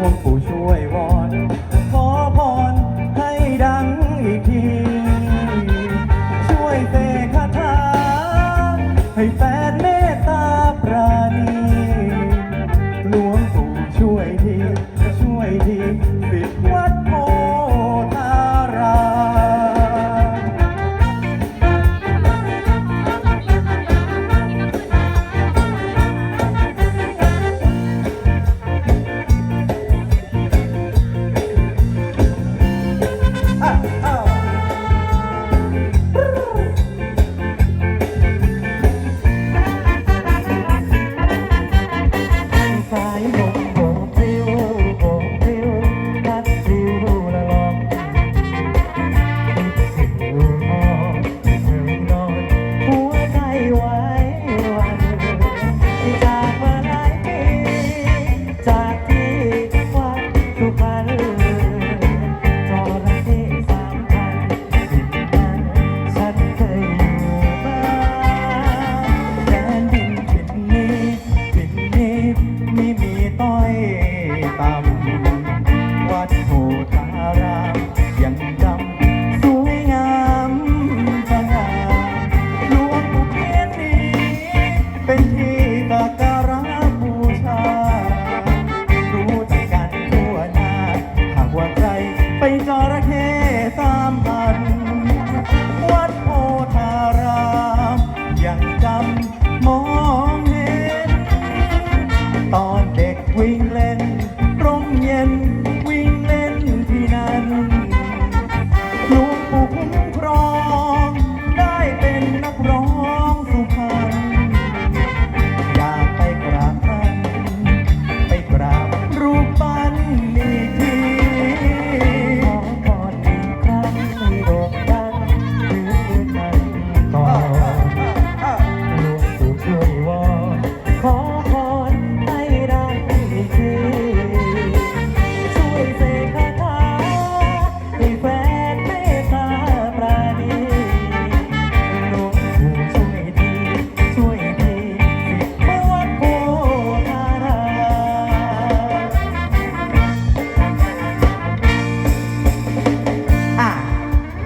วงปู่ช่วยวอน ขอพรให้ดังอีกที ช่วยเสกคาถาให้แฟนเมตตาปรา